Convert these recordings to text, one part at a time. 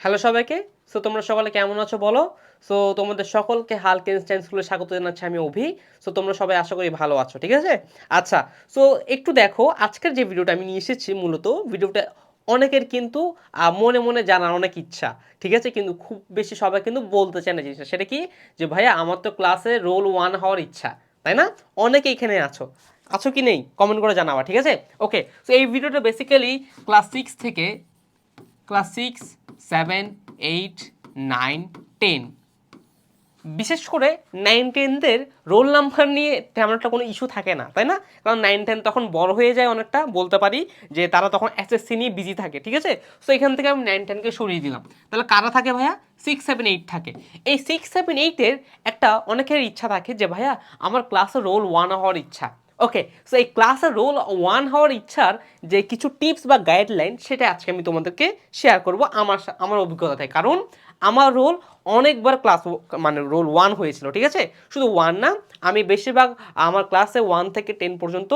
Hello সবাইকে। So তোমরা সকলে কেমন আছো বলো? সো তোমাদের সকলকে হাল ইনস্ট্যান্ট স্কুলে স্বাগত জানাচ্ছি আমি অভি। সো তোমরা সবাই আশা করি ভালো আছো, ঠিক আছে? আচ্ছা সো একটু দেখো, আজকের যে ভিডিওটা আমি নিয়ে এসেছি মূলত ভিডিওটা অনেকের কিন্তু মনে মনে জানার অনেক ইচ্ছা, ঠিক আছে? কিন্তু খুব বেশি সবাই কিন্তু বলতে চায় না জিনিসটা। সেটা কি? যে, ভাইয়া, আমার তো ক্লাসে রোল ওয়ান হওয়ার ইচ্ছা তাই না? অনেকে এখানে আছো। আছো কি নেই? কমেন্ট করে জানাবা, ঠিক আছে? ওকে সো এই ভিডিওটা বেসিক্যালি ক্লাস সিক্স থেকে class six, seven, eight, nine, ten. বিশেষ করে নাইন, টেনদের রোল নাম্বার নিয়ে তেমন একটা কোনো ইস্যু থাকে না, তাই না? কারণ নাইন, টেন তখন বড় হয়ে যায় অনেকটা, বলতে পারি যে তারা তখন এসএসসি নিয়ে বিজি থাকে, ঠিক আছে? সো এখান থেকে আমি নাইন, টেনকে সরিয়ে দিলাম। তাহলে কারা থাকে ভাইয়া? সিক্স, সেভেন, এইট থাকে। এই সিক্স, সেভেন, এইটের একটা অনেকের ইচ্ছা থাকে যে, ভাইয়া, আমার ক্লাসে রোল ওয়ান হওয়ার ইচ্ছা। ওকে সো এই ক্লাসের রোল ওয়ান হওয়ার ইচ্ছার যে কিছু টিপস বা গাইডলাইন সেটা আজকে আমি তোমাদেরকে শেয়ার করব আমার আমার অভিজ্ঞতা থেকে কারণ আমার রোল অনেকবার ক্লাস মানে রোল ওয়ান হয়েছিল, ঠিক আছে? শুধু ওয়ান না, আমি বেশিরভাগ আমার ক্লাসে ওয়ান থেকে টেন পর্যন্ত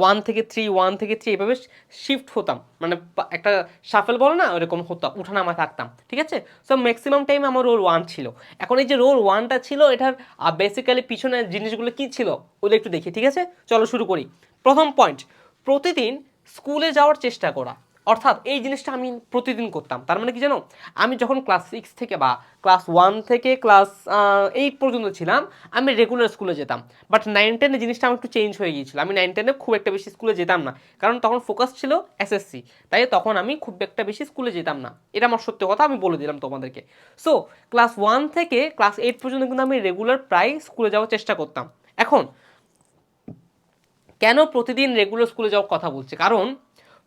ওয়ান থেকে থ্রি ওয়ান থেকে থ্রি এভাবে শিফট হতাম। মানে একটা সাফেল বলো না ওরকম হতাম উঠানামা থাকতাম, ঠিক আছে? সো ম্যাক্সিমাম টাইম আমার রোল ওয়ান ছিল। এখন এই যে রোল ওয়ানটা ছিল, এটার বেসিক্যালি পিছনের জিনিসগুলো কি ছিল, ওগুলো একটু দেখি, ঠিক আছে? চলো শুরু করি। প্রথম পয়েন্ট প্রতিদিন স্কুলে যাওয়ার চেষ্টা করা। অর্থাৎ এই জিনিসটা আমি প্রতিদিন করতাম। তার মানে কি জানো? আমি যখন ক্লাস সিক্স থেকে বা ক্লাস ওয়ান থেকে ক্লাস এইট পর্যন্ত ছিলাম, আমি রেগুলার স্কুলে যেতাম। বাট নাইন টেনে জিনিসটা আমার একটু চেঞ্জ হয়ে গিয়েছিল। আমি নাইন টেনে খুব একটা বেশি স্কুলে যেতাম না। কারণ তখন ফোকাস ছিল এসএসসি তাই তখন আমি খুব একটা বেশি স্কুলে যেতাম না। এটা আমার সত্যি কথা, আমি বলে দিলাম তোমাদেরকে। সো ক্লাস ওয়ান থেকে ক্লাস এইট পর্যন্ত কিন্তু আমি রেগুলার প্রায় স্কুলে যাওয়ার চেষ্টা করতাম। এখন, কেন প্রতিদিন রেগুলার স্কুলে যাওয়ার কথা বলছি? কারণ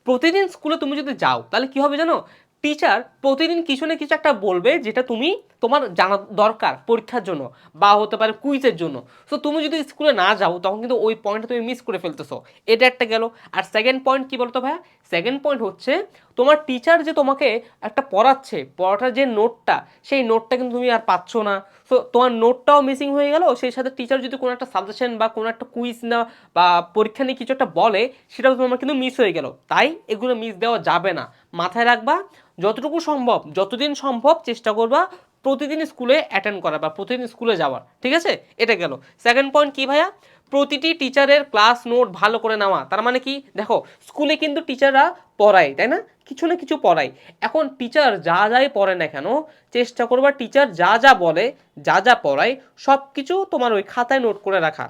প্রতিদিন স্কুলে তুমি যদি যাও, তাহলে কি হবে জানো? টিচার প্রতিদিন কিছু না কিছু একটা বলবে যেটা তুমি তোমার জানা দরকার পরীক্ষার জন্য বা হতে পারে কুইজের জন্য। সো তুমি যদি স্কুলে না যাও, তখন কিন্তু ওই পয়েন্টটা তুমি মিস করে ফেলতেছো। এটা একটা গেল। আর সেকেন্ড পয়েন্ট কি বলতো ভাইয়া? সেকেন্ড পয়েন্ট হচ্ছে, তোমার টিচার যে তোমাকে একটা পড়াচ্ছে, পড়াটার যে নোটটা সেই নোটটা কিন্তু তুমি আর পাচ্ছ না। সো তোমার নোটটাও মিসিং হয়ে গেল। সেই সাথে টিচার যদি কোনো একটা সাজেশন বা কোনো একটা কুইজ না বা পরীক্ষা নিয়ে কিছু একটা বলে, সেটাও তোমার কিন্তু মিস হয়ে গেল। তাই এগুলো মিস দেওয়া যাবে না। মাথায় রাখবা, যতটুকু সম্ভব, যতদিন সম্ভব চেষ্টা করবা প্রতিদিন স্কুলে অ্যাটেন্ড করা বা প্রতিদিন স্কুলে যাওয়ার ঠিক আছে? এটা গেল। সেকেন্ড পয়েন্ট কি ভাইয়া? প্রতিটি টিচারের ক্লাস নোট ভালো করে নেওয়া। তার মানে কি? দেখো, স্কুলে কিন্তু টিচাররা পড়ায়, তাই না? কিছু না কিছু পড়ায়। এখন টিচার যা যাই পড়ে না কেন, চেষ্টা করবা টিচার যা যা বলে, যা যা পড়ায় সব কিছু তোমার ওই খাতায় নোট করে রাখা।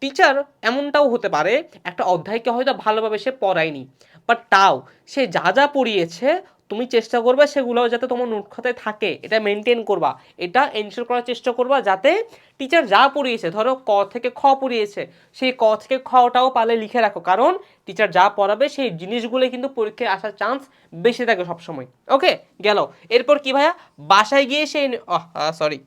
টিচার এমনটাও হতে পারে, একটা অধ্যায়কে হয়তো ভালোভাবে সে পড়ায়নি বাট তাও সে যা যা পড়িয়েছে তুমি চেষ্টা করবে সেগুলো যাতে তোমার নোট খাতায় থাকে। এটা মেনটেন করবা। এটা এনশোর করার চেষ্টা করবা যাতে টিচার যা পড়িয়েছে, ধরো ক থেকে খ পড়িয়েছে, সেই ক থেকে খটাও পালে লিখে রাখো। কারণ টিচার যা পড়াবে সেই জিনিসগুলো কিন্তু পরীক্ষায় আসার চান্স বেশি থাকে সবসময়। ওকে গেল। এরপর কি ভাইয়া? বাসায় গিয়ে সেই সরি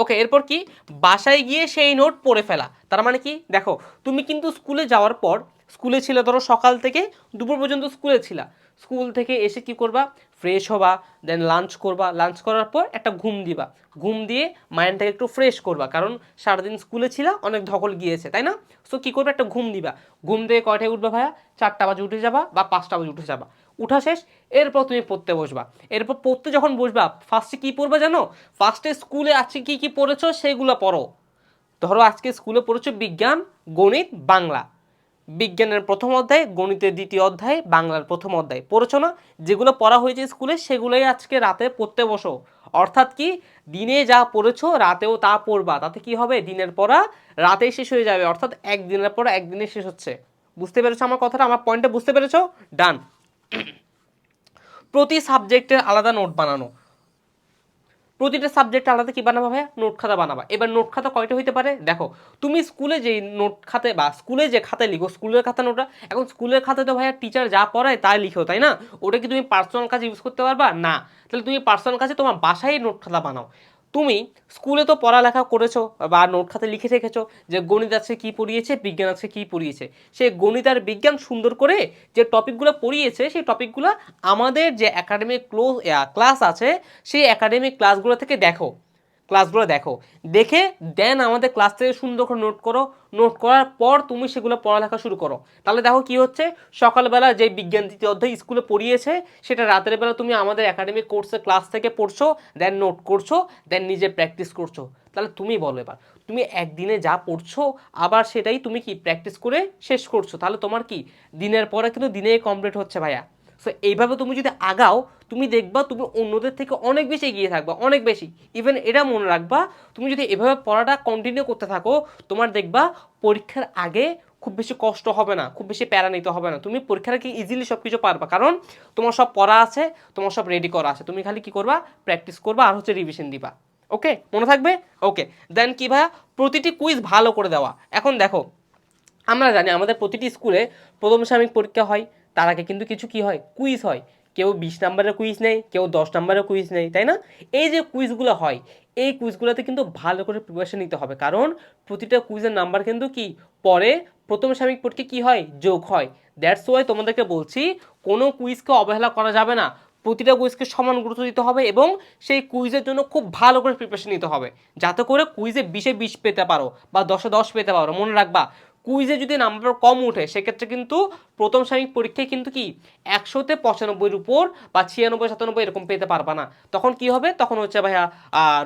ওকে এরপর কি? বাসায় গিয়ে সেই নোট পড়ে ফেলা। তার মানে কি? দেখো, তুমি কিন্তু স্কুলে যাওয়ার পর স্কুলে ছিল, ধরো সকাল থেকে দুপুর পর্যন্ত স্কুলে ছিলা। স্কুল থেকে এসে কি করবা? ফ্রেশ হবা দেন লাঞ্চ করবা। লাঞ্চ করার পর একটা ঘুম দিবা। ঘুম দিয়ে মাইন্ডটাকে একটু ফ্রেশ করবা, কারণ সারাদিন স্কুলে ছিলা, অনেক ধকল গিয়েছে, তাই না? সো কী করবে? একটা ঘুম দিবা। ঘুম দিয়ে কয়টায় উঠবা ভাইয়া? চারটা বাজে উঠে যাবা বা পাঁচটা বাজে উঠে যাবা। উঠা শেষ, এরপর তুমি পড়তে বসবা। এরপর পড়তে যখন বসবা ফার্স্টে কী পড়বা জানো? ফার্স্টে স্কুলে আজকে কী কী পড়েছো, সেগুলো পড়ো। ধরো আজকে স্কুলে পড়েছো বিজ্ঞান, গণিত, বাংলা। বিজ্ঞানের প্রথম অধ্যায়, গণিতের দ্বিতীয় অধ্যায়, বাংলার প্রথম অধ্যায় পড়েছো না যেগুলো পড়া হয়েছে স্কুলে, সেগুলোই আজকে রাতে পড়তে বসো। অর্থাৎ কি, দিনে যা পড়েছো, রাতেও তা পড়বা। তাতে কি হবে? দিনের পড়া রাতেই শেষ হয়ে যাবে। অর্থাৎ একদিনের পড়া একদিনে শেষ হচ্ছে। বুঝতে পেরেছ আমার কথাটা? আমার পয়েন্টটা বুঝতে পেরেছ? ডান প্রতি সাবজেক্টের আলাদা নোট বানানো। প্রতিটা সাবজেক্ট আলাদা কি বানাবা ভাইয়া? নোট খাতা বানাবা। এবার নোট খাতা কয়টা হইতে পারে? দেখো, তুমি স্কুলে যেই নোট খাতে বা স্কুলে যে খাতায় লিখো, স্কুলের খাতা নোটটা, এখন স্কুলের খাতায় তো ভাইয়া টিচার যা পড়ায় তাই লিখো, তাই না? ওটা কি তুমি পার্সোনাল কাজে ইউজ করতে পারবা? না। তাহলে তুমি পার্সোনাল কাজে তোমার বাসায় নোট খাতা বানাও। তুমি স্কুলে তো পড়ালেখা করেছ বা নোট খাতে লিখে রেখেছো যে গণিত আছে কী পড়িয়েছে, বিজ্ঞান আছে কী পড়িয়েছে। সে গণিত আর বিজ্ঞান সুন্দর করে যে টপিকগুলো পড়িয়েছে, সেই টপিকগুলো আমাদের যে একাডেমিক ক্লোজ ক্লাস আছে, সেই একাডেমিক ক্লাসগুলো থেকে দেখো। ক্লাসগুলো দেখো। দেখে দেন আমাদের ক্লাস থেকে সুন্দর করে নোট করো। নোট করার পর তুমি সেগুলো পড়ালেখা শুরু করো। তাহলে দেখো কি হচ্ছে? সকালবেলা যে বিজ্ঞান তৃতীয় অধ্যায় স্কুলে পড়িয়েছে, সেটা রাতের বেলা তুমি আমাদের একাডেমিক কোর্সে ক্লাস থেকে পড়ছো দেন নোট করছ দেন নিজে প্র্যাকটিস করছ। তাহলে তুমি বলো এবার, তুমি একদিনে যা পড়ছো, আবার সেটাই তুমি কি প্র্যাকটিস করে শেষ করছ? তাহলে তোমার কি? দিনের পরে কিন্তু দিনেই কমপ্লিট হচ্ছে ভাইয়া। সো এইভাবে তুমি যদি আগাও তুমি দেখবা তুমি অন্যদের থেকে অনেক বেশি এগিয়ে থাকবা, অনেক বেশি। ইভেন এটা মনে রাখবা, তুমি যদি এভাবে পড়াটা কন্টিনিউ করতে থাকো, তোমার দেখবা পরীক্ষার আগে খুব বেশি কষ্ট হবে না, খুব বেশি প্যারা নিতে হবে না। তুমি পরীক্ষার আগে ইজিলি সব কিছু পারবা, কারণ তোমার সব পড়া আছে, তোমার সব রেডি করা আছে। তুমি খালি কি করবা? প্র্যাকটিস করবা আর হচ্ছে রিভিশন দিবা। ওকে মনে থাকবে? ওকে দেন কি ভাইয়া? প্রতিটি কুইজ ভালো করে দেওয়া। এখন দেখো, আমরা জানি আমাদের প্রতিটি স্কুলে প্রথম সাময়িক পরীক্ষা হয়, তার আগে কিন্তু কিছু কি হয়? কুইজ হয়। কেউ বিশ নাম্বারের কুইজ নেই কেউ দশ নাম্বারের কুইজ নেই তাই না? এই যে কুইজগুলো হয়, এই কুইজগুলোতে কিন্তু ভালো করে প্রিপারেশন নিতে হবে। কারণ প্রতিটা কুইজের নাম্বার কিন্তু কি? পরে প্রথম সাময়িক পরীক্ষা কি হয়? যোগ হয়। দ্যাটস ওয়াই তোমাদেরকে বলছি, কোনো কুইজকে অবহেলা করা যাবে না। প্রতিটা কুইজকে সমান গুরুত্ব দিতে হবে এবং সেই কুইজের জন্য খুব ভালো করে প্রিপারেশন নিতে হবে। যাতে করে কুইজে বিশে বিশ পেতে পারো বা দশে দশ পেতে পারো, মনে রাখবা। কুইজে যদি নাম্বার কম উঠে, সেক্ষেত্রে কিন্তু প্রথম সাময়িক পরীক্ষায় কিন্তু কি একশোতে পঁচানব্বইয়ের উপর বা ছিয়ানব্বই, সাতানব্বই এরকম পেতে পারবা না। তখন কি হবে? তখন হচ্ছে ভাইয়া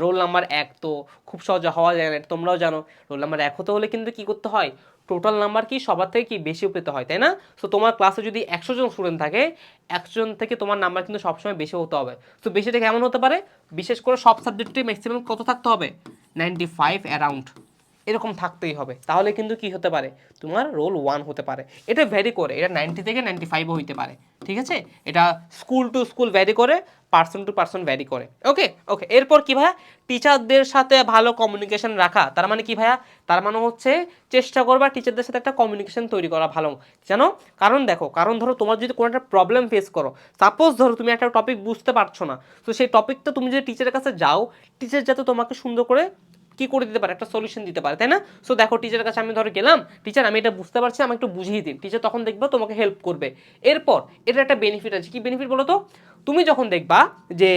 রোল নাম্বার এক তো খুব সহজে হওয়া যায় না তোমরাও জানো। রোল নাম্বার এক হতে হলে কিন্তু কি করতে হয়? টোটাল নাম্বার কি সবার থেকে কি বেশি পেতে হয়, তাই না? সো তোমার ক্লাসে যদি একশো জন স্টুডেন্ট থাকে, একশো জন থেকে তোমার নাম্বার কিন্তু সবসময় বেশি হতে হবে। তো বেশিটা কেমন হতে পারে? বিশেষ করে সব সাবজেক্টে ম্যাক্সিমাম কত থাকতে হবে? নাইনটি ফাইভ অ্যারাউন্ড এরকম থাকতেই হবে। তাহলে কিন্তু কি হতে পারে? তোমার রোল ওয়ান হতে পারে। এটা ভ্যারি করে, এটা নাইনটি থেকে নাইনটি ফাইভও হইতে পারে, ঠিক আছে? এটা স্কুল টু স্কুল ভ্যারি করে পার্সন টু পার্সন ভ্যারি করে ওকে ওকে এরপর কি ভাইয়া? টিচারদের সাথে ভালো কমিউনিকেশন রাখা, তার মানে কি ভাইয়া? তার মানে হচ্ছে চেষ্টা করবা টিচারদের সাথে একটা কমিউনিকেশন তৈরি করা ভালো। জানো কারণ দেখো, কারণ ধরো তোমার যদি কোনো একটা প্রবলেম ফেস করো সাপোজ ধরো তুমি একটা টপিক বুঝতে পারছ না, তো সেই টপিকটা তুমি যদি টিচারের কাছে যাও টিচার যাতে তোমাকে সুন্দর করে কি করে দিতে পারে? একটা সলিউশন দিতে পারে, তাই না? সো দেখো টিচারের কাছে আমি ধরো গেলাম টিচার আমি এটা বুঝতে পারছি আমাকে একটু বুঝিয়ে দিন। টিচার তখন দেখবা তোমাকে হেল্প করবে। এরপর এটা একটা বেনিফিট আছে। কি বেনিফিট বলো তো? তুমি যখন দেখবা যে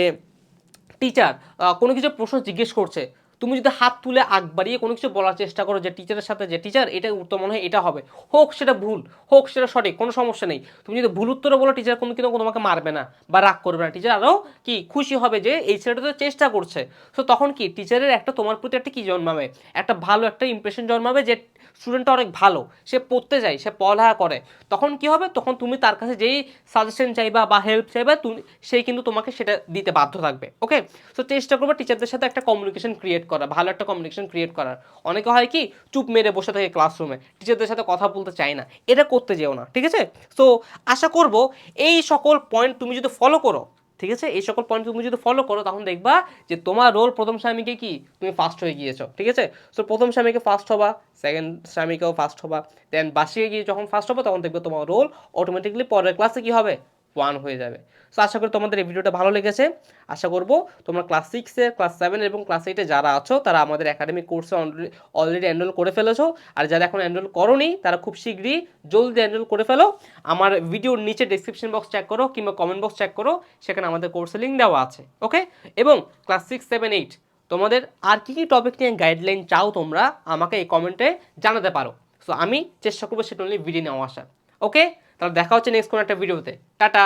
টিচার কোনো কিছু প্রশ্ন জিজ্ঞেস করছে তুমি যদি হাত তুলে আগ বাড়িয়ে কোনো কিছু বলার চেষ্টা করো যে টিচারের সাথে যে টিচার এটা উত্তর মনে হয় এটা হবে। হোক সেটা ভুল, হোক সেটা সঠিক, কোনো সমস্যা নেই। তুমি যদি ভুল উত্তরে বলো টিচার কোনো কিন্তু তোমাকে মারবে না বা রাগ করবে না। টিচার আরও কি খুশি হবে যে, এই ছেলেটা তো চেষ্টা করছে। তো তখন কি টিচারের একটা তোমার প্রতি একটা কী জন্মাবে? একটা ভালো একটা ইমপ্রেশন জন্মাবে যে স্টুডেন্টটা অনেক ভালো। সে পড়তে যায়, সে পড়ালেখা করে। তখন কি হবে? তখন তুমি তার কাছে যেই সাজেশন চাইবা বা হেল্প চাইবা, তুমি সেই কিন্তু তোমাকে সেটা দিতে বাধ্য থাকবে। ওকে সো চেষ্টা করবে টিচারদের সাথে একটা কমিউনিকেশন ক্রিয়েট করা ভালো একটা কমিউনিকেশন ক্রিয়েট করার। অনেকে হয় কি, চুপ মেরে বসে থাকে ক্লাসরুমে টিচারদের সাথে কথা বলতে চায় না। এটা করতে যেও না। ঠিক আছে? সো আশা করব এই সকল পয়েন্ট তুমি যদি ফলো করো ঠিক আছে? এই সকল পয়েন্ট তুমি যদি ফলো করো, তখন দেখবা যে তোমার রোল প্রথম স্বামীকে কি? তুমি ফার্স্ট হয়ে গিয়েছো, ঠিক আছে? সো প্রথম স্বামীকে ফার্স্ট হবা সেকেন্ড স্বামীকেও ফার্স্ট হবা দেন বাসিয়ে গিয়ে যখন ফার্স্ট হবে, তখন দেখবে তোমার রোল অটোমেটিকলি পরের ক্লাসে কি হবে? ওয়ান হয়ে যাবে। সো আশা করি তোমাদের এই ভিডিওটা ভালো লেগেছে। আশা করব তোমরা ক্লাস সিক্সে ক্লাস সেভেন এবং ক্লাস এইটে যারা আছো, তারা আমাদের একাডেমিক কোর্সে অলরেডি এনরোল করে ফেলেছো। আর যারা এখন এনরোল করোনি, তারা খুব শীঘ্রই জলদি এনরোল করে ফেলো। আমার ভিডিওর নিচে ডিসক্রিপশন বক্স চেক করো কিংবা কমেন্ট বক্স চেক করো, সেখানে আমাদের কোর্সের লিঙ্ক দেওয়া আছে ওকে এবং ক্লাস সিক্স সেভেন এইট তোমাদের আর কী কী টপিক নিয়ে গাইডলাইন চাও তোমরা, আমাকে এই কমেন্টে জানাতে পারো। সো আমি চেষ্টা করব সেটা নিয়ে ভিডিও নেওয়া আসার ওকে তাহলে দেখা হচ্ছে নেক্সট কোনো একটা ভিডিওতে টাটা!